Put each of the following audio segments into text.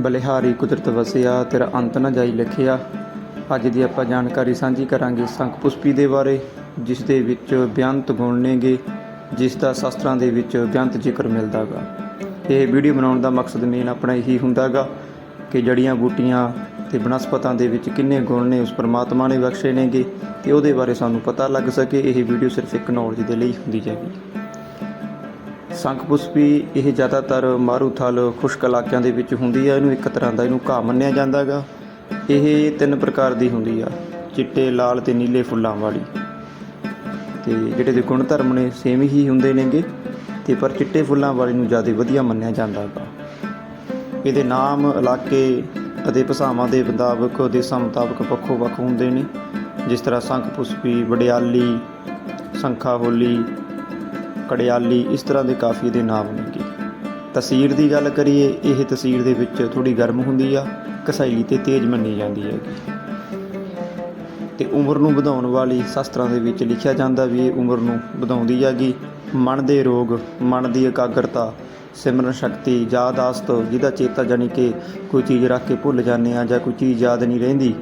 ਬਲਿਹਾਰੀ ਕੁਦਰਤ ਵਸਿਆ, ਤੇਰਾ ਅੰਤ ਨਾ ਜਾਈ ਲਿਖਿਆ। ਅੱਜ ਦੀ ਆਪਾਂ ਜਾਣਕਾਰੀ ਸਾਂਝੀ ਕਰਾਂਗੇ ਸੰਖ ਪੁਸ਼ਪੀ ਦੇ ਬਾਰੇ, ਜਿਸ ਦੇ ਵਿੱਚ ਬੇਅੰਤ ਗੁਣ ਨੇਗੇ, ਜਿਸ ਦਾ ਸ਼ਾਸਤਰਾਂ ਦੇ ਵਿੱਚ ਬੇਅੰਤ ਜ਼ਿਕਰ ਮਿਲਦਾਗਾ। ਇਹ ਵੀਡੀਓ ਬਣਾਉਣ ਦਾ ਮਕਸਦ ਮੇਨ ਆਪਣਾ ਇਹੀ ਹੁੰਦਾਗਾ ਕਿ ਜੜੀਆਂ ਬੂਟੀਆਂ ਤੇ ਬਨਸਪਤਾਂ ਦੇ ਵਿੱਚ ਕਿੰਨੇ ਗੁਣ ਨੇ, ਉਸ ਪਰਮਾਤਮਾ ਨੇ ਬਖਸ਼ੇ ਨੇਗੇ ਤੇ ਉਹਦੇ ਬਾਰੇ ਸਾਨੂੰ ਪਤਾ ਲੱਗ ਸਕੇ। ਇਹ ਵੀਡੀਓ ਸਿਰਫ ਇੱਕ ਨੌਲੇਜ ਦੇ ਲਈ ਹੁੰਦੀ ਜਾਏਗੀ। ਸੰਖਪੁਸਪੀ ਇਹ ਜ਼ਿਆਦਾਤਰ ਮਾਰੂਥਲ ਖੁਸ਼ਕ ਇਲਾਕਿਆਂ ਦੇ ਵਿੱਚ ਹੁੰਦੀ ਹੈ ਇਹਨੂੰ ਇੱਕ ਤਰ੍ਹਾਂ ਦਾ ਇਹਨੂੰ ਘਾਹ ਮੰਨਿਆ ਜਾਂਦਾ ਜਾਂਦਾਗਾ। ਇਹ ਤਿੰਨ ਪ੍ਰਕਾਰ ਦੀ ਹੁੰਦੀ ਆ, ਚਿੱਟੇ, ਲਾਲ ਤੇ ਨੀਲੇ ਫੁੱਲਾਂ ਵਾਲੀ। ਤੇ ਜਿਹੜੇ ਦੇ ਗੁਣ ਧਰਮ ਨੇ ਸੇਮ ਹੀ ਹੁੰਦੇ ਨੇਗੇ। ਤੇ ਪਰ ਚਿੱਟੇ ਫੁੱਲਾਂ ਵਾਲੀ ਨੂੰ ਜ਼ਿਆਦਾ ਵਧੀਆ ਮੰਨਿਆ ਜਾਂਦਾ ਜਾਂਦਾਗਾ। ਇਹਦੇ ਨਾਮ ਇਲਾਕੇ ਅਤੇ ਭਾਸ਼ਾਵਾਂ ਦੇ ਮੁਤਾਬਕ ਦੇਸ਼ਾਂ ਮੁਤਾਬਕ ਵੱਖੋ ਵੱਖ ਹੁੰਦੇ ਨੇ। ਜਿਸ ਤਰ੍ਹਾਂ ਸੰਖ ਪੁਸ਼ਪੀ ਵਡਿਆਲੀ, ਸੰਖਾ ਹੋਲੀ ਕੜਿਆਲੀ ਇਸ ਤਰ੍ਹਾਂ ਦੇ ਕਾਫੀ ਦੇ ਨਾਮ ਨੇਗੇ ਤਸੀਰ ਦੀ ਗੱਲ ਕਰੀਏ, ਇਹ ਤਸੀਰ ਦੇ ਵਿੱਚ ਥੋੜੀ ਗਰਮ ਹੁੰਦੀ ਆ ਕਸਾਈਲੀ ਤੇ ਤੇਜ਼ ਮੰਨੀ ਜਾਂਦੀ ਹੈਗੀ ਤੇ ਉਮਰ ਨੂੰ ਵਧਾਉਣ ਵਾਲੀ ਸ਼ਾਸਤਰਾਂ ਦੇ ਵਿੱਚ ਲਿਖਿਆ ਜਾਂਦਾ ਵੀ ਇਹ ਉਮਰ ਨੂੰ ਵਧਾਉਂਦੀ ਹੈਗੀ ਮਨ ਦੇ ਰੋਗ, ਮਨ ਦੀ ਇਕਾਗਰਤਾ, ਸਿਮਰਨ ਸ਼ਕਤੀ ਯਾਦਾਸ਼ਤ ਜਿਹਦਾ ਚੇਤਾ ਜਾਨੀ ਕਿ ਕੋਈ ਚੀਜ਼ ਰੱਖ ਕੇ ਭੁੱਲ ਜਾਂਦੇ ਆ ਜਾਂ ਕੋਈ ਚੀਜ਼ ਯਾਦ ਨਹੀਂ ਰਹਿੰਦੀ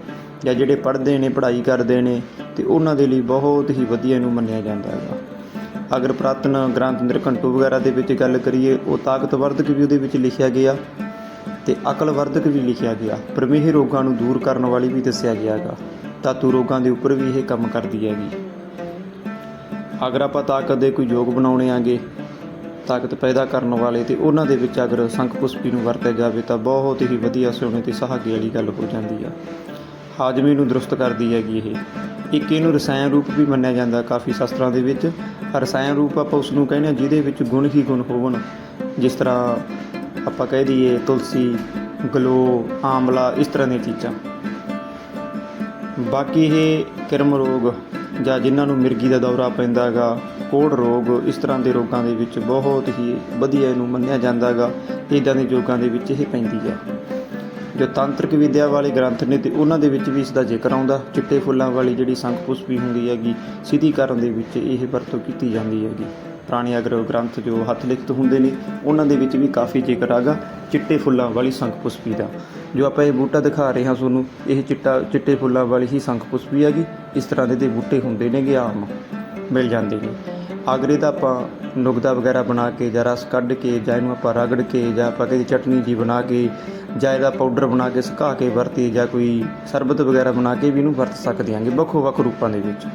ਜਾਂ ਜਿਹੜੇ ਪੜ੍ਹਦੇ ਨੇ, ਪੜ੍ਹਾਈ ਕਰਦੇ ਨੇ, ਤੇ ਉਹਨਾਂ ਦੇ ਲਈ ਬਹੁਤ ਹੀ ਵਧੀਆ ਇਹਨੂੰ ਮੰਨਿਆ ਜਾਂਦਾ ਹੈਗਾ। ਅਗਰ ਪ੍ਰਾਤਨ ਗ੍ਰੰਥ ਨਿਰਕੰਟੂ ਵਗੈਰਾ ਦੇ ਵਿੱਚ ਗੱਲ ਕਰੀਏ, ਉਹ ਤਾਕਤਵਰਧਕ ਵੀ ਉਹਦੇ ਵਿੱਚ ਲਿਖਿਆ ਗਿਆ ਤੇ ਅਕਲਵਰਧਕ ਵੀ ਲਿਖਿਆ ਗਿਆ। ਪ੍ਰਮੇਹ ਰੋਗਾਂ ਨੂੰ ਦੂਰ ਕਰਨ ਵਾਲੀ ਵੀ ਦੱਸਿਆ ਗਿਆ ਹੈਗਾ। ਧਾਤੂ ਰੋਗਾਂ ਦੇ ਉੱਪਰ ਵੀ ਇਹ ਕੰਮ ਕਰਦੀ ਹੈਗੀ। ਅਗਰ ਆਪਾਂ ਤਾਕਤ ਦੇ ਕੋਈ ਯੋਗ ਬਣਾਉਣੇ ਆਗੇ, ਤਾਕਤ ਪੈਦਾ ਕਰਨ ਵਾਲੇ ਤੇ ਉਹਨਾਂ ਦੇ ਵਿੱਚ ਅਗਰ ਸੰਖ ਪੁਸ਼ਪੀ ਨੂੰ ਵਰਤਿਆ ਜਾਵੇ, ਤਾਂ ਬਹੁਤ ਹੀ ਵਧੀਆ ਸੋਹਣੇ ਤੇ ਸਹਾਗੇ ਵਾਲੀ ਗੱਲ ਹੋ ਜਾਂਦੀ ਆ। ਹਾਜ਼ਮੇ ਨੂੰ ਦਰੁਸਤ ਕਰਦੀ ਹੈਗੀ ਇਹ। ਇੱਕ ਇਹਨੂੰ ਰਸਾਇਣ ਰੂਪ ਵੀ ਮੰਨਿਆ ਜਾਂਦਾ ਕਾਫੀ ਸ਼ਾਸਤਰਾਂ ਦੇ ਵਿੱਚ। ਰਸਾਇਣ ਰੂਪ ਆਪਾਂ ਉਸ ਨੂੰ ਕਹਿੰਦੇ ਹਾਂ ਜਿਹਦੇ ਵਿੱਚ ਗੁਣ ਹੀ ਗੁਣ ਹੋਵਣ। ਜਿਸ ਤਰ੍ਹਾਂ ਆਪਾਂ ਕਹਿ ਦਈਏ ਤੁਲਸੀ, ਗਲੋ ਆਮਲਾ ਇਸ ਤਰ੍ਹਾਂ ਦੀਆਂ ਚੀਜ਼ਾਂ। ਬਾਕੀ ਇਹ ਕਿਰਮ ਰੋਗ ਜਾਂ ਜਿਨ੍ਹਾਂ ਨੂੰ ਮਿਰਗੀ ਦਾ ਦੌਰਾ ਪੈਂਦਾ ਹੈਗਾ, ਕੋੜ ਰੋਗ, ਇਸ ਤਰ੍ਹਾਂ ਦੇ ਰੋਗਾਂ ਦੇ ਵਿੱਚ ਬਹੁਤ ਹੀ ਵਧੀਆ ਇਹਨੂੰ ਮੰਨਿਆ ਜਾਂਦਾ ਹੈਗਾ। ਇਦਾਂ ਦੇ ਯੋਗਾਂ ਦੇ ਵਿੱਚ ਇਹ ਪੈਂਦੀ ਹੈ। ਜੋ ਤਾਂਤਰਿਕ ਵਿਦਿਆ ਵਾਲੇ ਗ੍ਰੰਥ ਨੇ ਤੇ ਉਹਨਾਂ ਦੇ ਵਿੱਚ ਵੀ ਇਸ ਦਾ ਜ਼ਿਕਰ ਆਉਂਦਾ। ਚਿੱਟੇ ਫੁੱਲਾਂ ਵਾਲੀ ਜਿਹੜੀ ਸੰਖ ਪੁਸ਼ਪੀ ਹੁੰਦੀ ਹੈਗੀ, ਸਿੱਧੀਕਰਨ ਦੇ ਵਿੱਚ ਇਹ ਵਰਤੋਂ ਕੀਤੀ ਜਾਂਦੀ ਹੈਗੀ। ਪੁਰਾਣੇ ਅਗਰ ਗ੍ਰੰਥ ਜੋ ਹੱਥ ਲਿਖਤ ਹੁੰਦੇ ਨੇ, ਉਹਨਾਂ ਦੇ ਵਿੱਚ ਵੀ ਕਾਫੀ ਜ਼ਿਕਰ ਆਗਾ ਚਿੱਟੇ ਫੁੱਲਾਂ ਵਾਲੀ ਸੰਖ ਪੁਸ਼ਪੀ ਦਾ। ਜੋ ਆਪਾਂ ਇਹ ਬੂਟਾ ਦਿਖਾ ਰਹੇ ਹਾਂ ਤੁਹਾਨੂੰ, ਇਹ ਚਿੱਟਾ, ਚਿੱਟੇ ਫੁੱਲਾਂ ਵਾਲੀ ਹੀ ਸੰਖ ਪੁਸ਼ਪੀ ਹੈਗੀ। ਇਸ ਤਰ੍ਹਾਂ ਦੇ ਦੇ ਬੂਟੇ ਹੁੰਦੇ ਨੇਗੇ ਆਮ, ਮਿਲ ਜਾਂਦੇ ਨੇ। ਅਗਰ ਇਹਦਾ ਆਪਾਂ ਨੁਕਦਾ ਵਗੈਰਾ ਬਣਾ ਕੇ ਜਾਂ ਰਸ ਕੱਢ ਕੇ ਜਾਂ ਇਹਨੂੰ ਆਪਾਂ ਰਗੜ ਕੇ ਜਾਂ ਆਪਾਂ ਕਿਹਦੀ ਚਟਨੀ ਜੀ ਬਣਾ ਕੇ ਜਾਂ ਇਹਦਾ ਪਾਊਡਰ ਬਣਾ ਕੇ ਸੁਕਾ ਕੇ ਵਰਤੀ ਜਾਂ ਕੋਈ ਸਰਬਤ ਵਗੈਰਾ ਬਣਾ ਕੇ ਵੀ ਇਹਨੂੰ ਵਰਤ ਸਕਦੇ ਹਾਂਗੇ ਵੱਖੋ ਵੱਖ ਰੂਪਾਂ ਦੇ ਵਿੱਚ।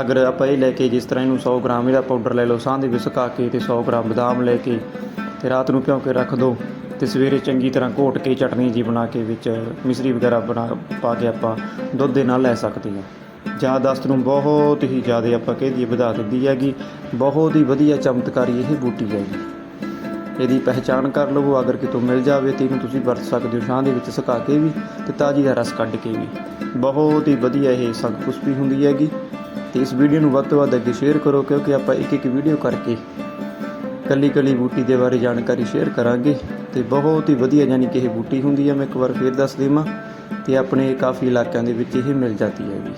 ਅਗਰ ਆਪਾਂ ਇਹ ਲੈ ਕੇ ਜਿਸ ਤਰ੍ਹਾਂ ਇਹਨੂੰ 100 ਗ੍ਰਾਮ ਇਹਦਾ ਪਾਊਡਰ ਲੈ ਲਓ, ਸਾਹ ਦੇ ਵਿੱਚ ਸੁਕਾ ਕੇ ਤੇ 100 ਗ੍ਰਾਮ ਬਦਾਮ ਲੈ ਕੇ ਤੇ ਰਾਤ ਨੂੰ ਭਿਉਂ ਕੇ ਰੱਖ ਦਿਓ ਤੇ ਸਵੇਰੇ ਚੰਗੀ ਤਰ੍ਹਾਂ ਘੋਟ ਕੇ ਚਟਨੀ ਜੀ ਬਣਾ ਕੇ ਵਿੱਚ ਮਿਸਰੀ ਵਗੈਰਾ ਬਣਾ, ਪਾ ਕੇ ਆਪਾਂ ਦੁੱਧ ਦੇ ਨਾਲ ਲੈ ਸਕਦੇ ਹਾਂ। ਯਾਦਾਸ਼ਤ ਨੂੰ ਬਹੁਤ ਹੀ ਜ਼ਿਆਦਾ ਆਪਾਂ ਕਹਿ ਦਈਏ ਵਧਾ ਦਿੰਦੀ ਹੈਗੀ। ਬਹੁਤ ਹੀ ਵਧੀਆ ਚਮਤਕਾਰੀ ਇਹ ਬੂਟੀ ਹੈਗੀ ਇਹਦੀ ਪਹਿਚਾਣ ਕਰ ਲਵੋ, ਅਗਰ ਕਿਤੋਂ ਮਿਲ ਜਾਵੇ ਤੇ ਇਹਨੂੰ ਤੁਸੀਂ ਵਰਤ ਸਕਦੇ ਹੋ, ਛਾਂ ਦੇ ਵਿੱਚ ਸੁਕਾ ਕੇ ਵੀ ਤੇ ਤਾਜ਼ੀ ਦਾ ਰਸ ਕੱਢ ਕੇ ਵੀ। ਬਹੁਤ ਹੀ ਵਧੀਆ ਇਹ ਸੰਗ ਪੁਸ਼ਪੀ ਹੁੰਦੀ ਹੈਗੀ। ਤੇ ਇਸ ਵੀਡੀਓ ਨੂੰ ਵੱਧ ਤੋਂ ਵੱਧ ਅੱਗੇ ਸ਼ੇਅਰ ਕਰੋ, ਕਿਉਂਕਿ ਆਪਾਂ ਇੱਕ ਇੱਕ ਵੀਡੀਓ ਕਰਕੇ ਕੱਲੀ ਕੱਲੀ ਬੂਟੀ ਦੇ ਬਾਰੇ ਜਾਣਕਾਰੀ ਸ਼ੇਅਰ ਕਰਾਂਗੇ। ਤੇ ਬਹੁਤ ਹੀ ਵਧੀਆ ਯਾਨੀ ਕਿ ਇਹ ਬੂਟੀ ਹੁੰਦੀ ਹੈ, ਮੈਂ ਇੱਕ ਵਾਰ ਫੇਰ ਦੱਸ ਦੇਵਾਂ। ਤੇ ਆਪਣੇ ਕਾਫੀ ਇਲਾਕਿਆਂ ਦੇ ਵਿੱਚ ਇਹ ਮਿਲ ਜਾਂਦੀ ਹੈਗੀ।